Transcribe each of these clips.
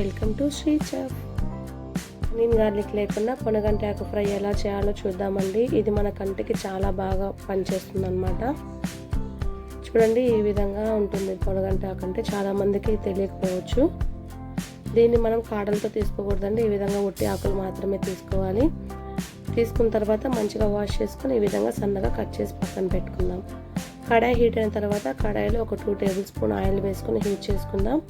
Welcome to Shri chop నేను garlic లేకుండా పొనగంటి ఆకు ఫ్రై ఎలా చేయాలో చూద్దామండి. ఇది మన కంటికి చాలా బాగా పనిచేస్తుంది అనమాట చూడండి ఈ విధంగా ఉంటుంది పొనగంటి ఆకు అంటే. చాలామందికి తెలియకపోవచ్చు. దీన్ని మనం కాడలతో తీసుకోకూడదండి. ఈ విధంగా ఉట్టి ఆకులు మాత్రమే తీసుకోవాలి. తీసుకున్న తర్వాత మంచిగా వాష్ చేసుకొని ఈ విధంగా సన్నగా కట్ చేసి పక్కన పెట్టుకుందాం. కడాయి హీట్ అయిన తర్వాత కడాయిలో ఒక టూ టేబుల్ స్పూన్ ఆయిల్ వేసుకొని హీట్ చేసుకుందాం.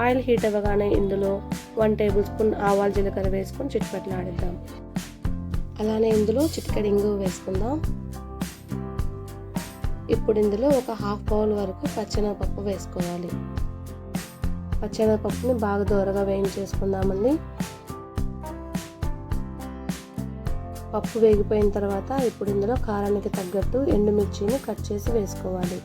ఆయిల్ హీట్ అవ్వగానే ఇందులో వన్ టేబుల్ స్పూన్ ఆవాలు జీలకర్ర వేసుకొని చిట్పట్లాడిద్దాం అలానే ఇందులో చిటికెడు ఇంగు వేసుకుందాం. ఇప్పుడు ఇందులో ఒక హాఫ్ బౌల్ వరకు పచ్చెనగపప్పు వేసుకోవాలి. పచ్చెనగపప్పుని బాగా దూరగా వేయించేసుకుందామండి. పప్పు వేగిపోయిన తర్వాత ఇప్పుడు ఇందులో కారానికి తగ్గట్టు ఎండుమిర్చిని కట్ చేసి వేసుకోవాలి.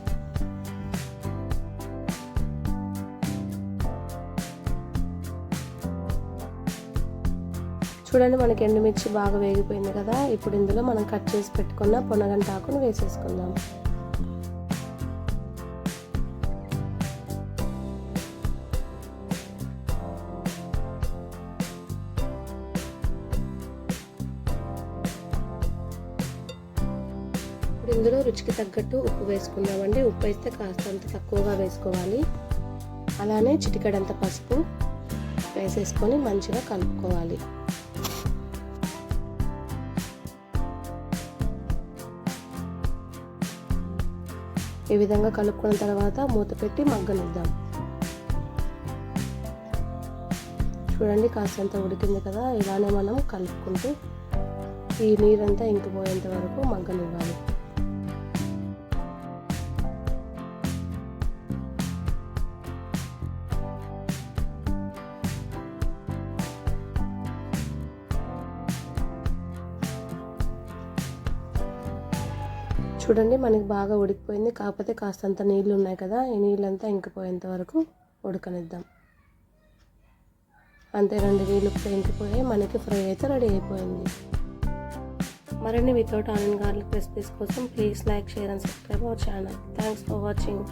చూడండి మనకి ఎండుమిర్చి బాగా వేగిపోయింది కదా. ఇప్పుడు ఇందులో మనం కట్ చేసి పెట్టుకున్న పొనగంట ఆకును వేసేసుకుందాం. ఇందులో రుచికి తగ్గట్టు ఉప్పు వేసుకుందామండి. ఉప్పు వేస్తే కాస్తంత తక్కువగా వేసుకోవాలి. అలానే చిటికడంత పసుపు వేసేసుకొని మంచిగా కలుపుకోవాలి. ఈ విధంగా కలుపుకున్న తర్వాత మూత పెట్టి మగ్గనిద్దాం. చూడండి కాస్తంత ఉడికింది కదా ఇలానే మనం కలుపుకుంటూ ఈ నీరంతా ఇంకిపోయేంత వరకు మగ్గనివ్వాలి. చూడండి మనకి బాగా ఉడికిపోయింది. కాకపోతే కాస్తంత నీళ్ళు ఉన్నాయి కదా ఈ నీళ్ళంతా ఇంకిపోయేంత వరకు ఉడకనిద్దాం. రెండు నీళ్ళు ఇంకిపోయి మనకి ఫ్రై అయితే రెడీ అయిపోయింది. మరిన్ని వితౌట్ ఆనియన్ గార్లిక్ రెసిపీస్ కోసం please like share and subscribe our channel. Thanks for watching.